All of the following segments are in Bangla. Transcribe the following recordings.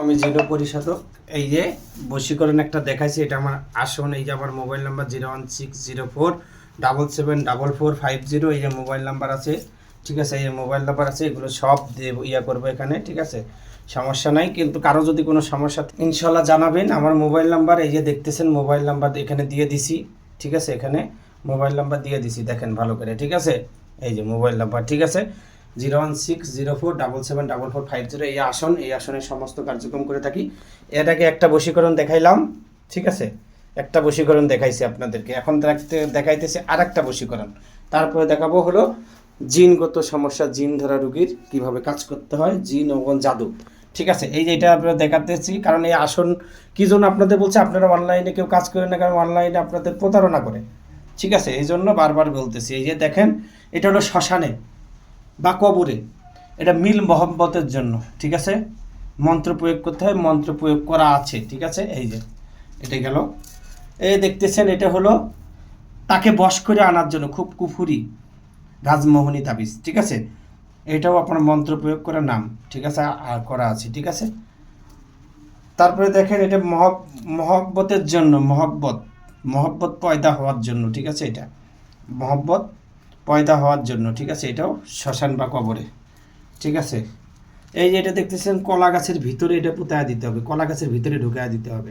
আমি জিরো পরিশোধক এই যে বশীকরণ একটা দেখাইছি, এটা আমার আসন, এই যে আমার mobile number zero one six zero four double seven double four five zero, এই যে মোবাইল নাম্বার আছে, ঠিক আছে, এই যে মোবাইল নাম্বার আছে, এগুলো সব দিয়ে ইয়া করব এখানে, ঠিক আছে? সমস্যা নাই, কিন্তু কারও যদি কোনো সমস্যা ইনশাল্লাহ জানাবেন। আমার মোবাইল নাম্বার, এই যে দেখতেছেন, মোবাইল নাম্বার এখানে দিয়ে দিছি, ঠিক আছে? এখানে মোবাইল নাম্বার দিয়ে দিছি, দেখেন ভালো করে, ঠিক আছে? এই যে মোবাইল নাম্বার, ঠিক আছে? Zero one six zero four double seven double four five zero এই আসন, এই আসনের সমস্ত কার্যক্রম করে থাকি। এটাকে একটা বশীকরণ দেখাইলাম, ঠিক আছে? একটা বশীকরণ দেখাইছি আপনাদেরকে। এখন দেখতে দেখাইতেছি আর একটা বশীকরণ। তারপরে দেখাবো হলো জিনগত সমস্যা, জিন ধরা রুগীর কীভাবে কাজ করতে হয়, জিন এবং জাদু। ঠিক আছে? এই যে এটা আপনারা দেখাতেছি, কারণ এই আসন কি জন্য আপনাদের বলছে, আপনারা অনলাইনে কেউ কাজ করেন না, কারণ অনলাইনে আপনাদের প্রতারণা করে। ঠিক আছে? এই জন্য বারবার বলতেছি। এই যে দেখেন, এটা হলো শ্মশানে। বা কবরে। এটা মিল মহব্বতের জন্য, ঠিক আছে? মন্ত্র প্রয়োগ করতে হয়, মন্ত্র প্রয়োগ করা আছে, ঠিক আছে? এই যে, এটা গেল। এই দেখতেছেন, এটা হলো তাকে বশ করে আনার জন্য, খুব কুফুরি, রাজমোহনী তাবিজ, ঠিক আছে? এটাও আপনার মন্ত্র প্রয়োগ করার নাম, ঠিক আছে? আর করা আছে, ঠিক আছে? তারপরে দেখেন, এটা মহব, মহব্বতের জন্য, মহব্বত মহব্বত পয়দা হওয়ার জন্য, ঠিক আছে? এটা মহব্বত পয়দা হওয়ার জন্য, ঠিক আছে? এটাও শ্মশান বা কবরে, ঠিক আছে? এই যে এটা দেখতেছেন, কলা গাছের ভিতরে এটা পুতায় দিতে হবে, কলা গাছের ভিতরে ঢুকায় দিতে হবে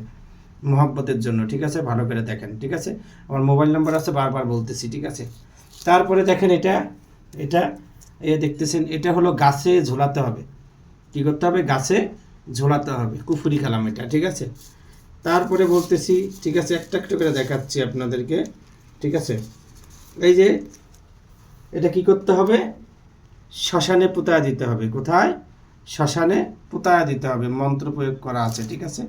মহব্বতের জন্য, ঠিক আছে? ভালো করে দেখেন, ঠিক আছে? আমার মোবাইল নাম্বার আছে, বারবার বলতেছি, ঠিক আছে? তারপরে দেখেন এটা এটা এই দেখতেছেন, এটা হলো গাছে ঝোলাতে হবে। কি করতে হবে? গাছে ঝোলাতে হবে, কুফুরি কালাম এটা, ঠিক আছে? তারপরে বলতেছি, ঠিক আছে? একটা একটা করে দেখাচ্ছি আপনাদেরকে, ঠিক আছে? এই যে এটা কি করতে হবে? শ্মশানে পুতায়া দিতে হবে। কোথায়? শ্মশানে পুতায়া দিতে হবে। মন্ত্র প্রয়োগ করা আছে, ঠিক আছে?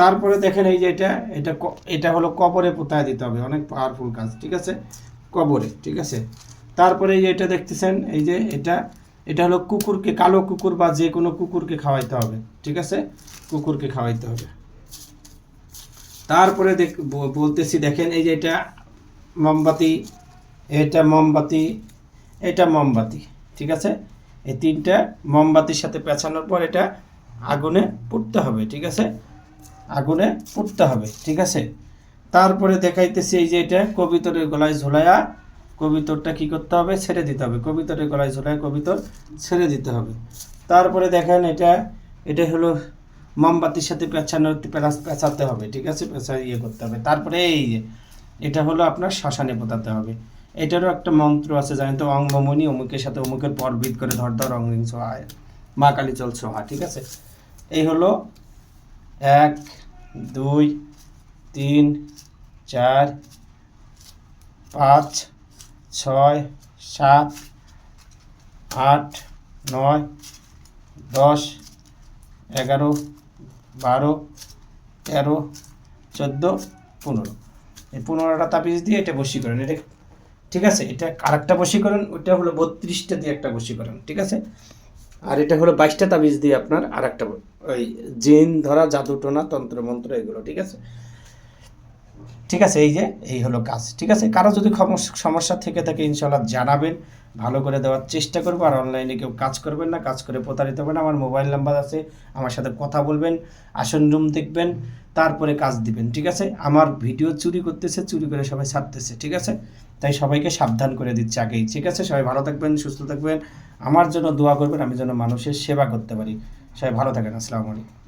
তারপরে দেখেন এই যে এটা এটা এটা হলো কবরে পুতায়া দিতে হবে। অনেক পাওয়ারফুল কাজ, ঠিক আছে? কবরে, ঠিক আছে? তারপরে এই যে এটা দেখতেছেন, এই যে এটা এটা হলো কুকুরকে, কালো কুকুর বা যে কোনো কুকুরকে খাওয়াইতে হবে, ঠিক আছে? কুকুরকে খাওয়াইতে হবে। তারপরে দেখ বলতেছি, দেখেন এই যে এটা, মোমবাতি এটা মোমবাতি এটা মোমবাতি, ঠিক আছে? এই তিনটা মোমবাতির সাথে পেঁচানোর পর এটা আগুনে পুড়তে হবে, ঠিক আছে? আগুনে পুড়তে হবে, ঠিক আছে? তারপরে দেখাইতেছি এই যে এটা কবিতরের গলায় ঝোলায়া, কবিতরটা কি করতে হবে? ছেড়ে দিতে হবে। কবিতরের গলায় ঝোলায় কবিতর ছেড়ে দিতে হবে। তারপরে দেখেন এটা এটা হলো মোমবাতির সাথে পেঁচানোর পেঁচা- পেঁচাতে হবে, ঠিক আছে? পেঁচা ইয়ে করতে হবে। তারপরে এই যে, এটা হলো আপনার শ্মশানে পোতাতে হবে। এটারও একটা মন্ত্র আছে, জানেন তো, অং মমনি অমুকের সাথে অমুকের পর করে ধর ধর অং রিং সোহা, মা কালী চল সোহা, ঠিক আছে? এই হলো এক, দুই, তিন, চার, পাঁচ, ছয়, সাত, আট, নয়, দশ, এগারো, বারো, তেরো, চোদ্দ, পনেরো। এই পনেরোটা তাবিজ দিয়ে এটা বশীকরণ এটা ঠিক আছে? এটা আরেকটা বশীকরণ ওটা হলো বত্রিশটা দিয়ে একটা বশীকরণ, ঠিক আছে? আর এটা হলো বাইশটা তাবিজ দিয়ে আপনার আর একটা ওই জিন, ধরা জাদুটোনা তন্ত্র, মন্ত্র, এগুলো, ঠিক আছে? ঠিক আছে, এই যে, এই হলো কাজ, ঠিক আছে? কারও যদি সমস্যা থেকে থাকে ইনশাল্লাহ জানাবেন, ভালো করে দেওয়ার চেষ্টা করব, আর অনলাইনে কেউ কাজ করবেন না, কাজ করে প্রতারিত হবেন আমার মোবাইল নাম্বার আছে, আমার সাথে কথা বলবেন, আসন রুম দেখবেন তারপরে কাজ দিবেন, ঠিক আছে? আমার ভিডিও চুরি করতেছে, চুরি করে সবাই ছাড়তেছে, ঠিক আছে? তাই সবাইকে সাবধান করে দিচ্ছে আগেই, ঠিক আছে? সবাই ভালো থাকবেন, সুস্থ থাকবেন। আমার জন্য দোয়া করবেন, আমি যেন মানুষের সেবা করতে পারি। সবাই ভালো থাকেন, আসসালামু আলাইকুম।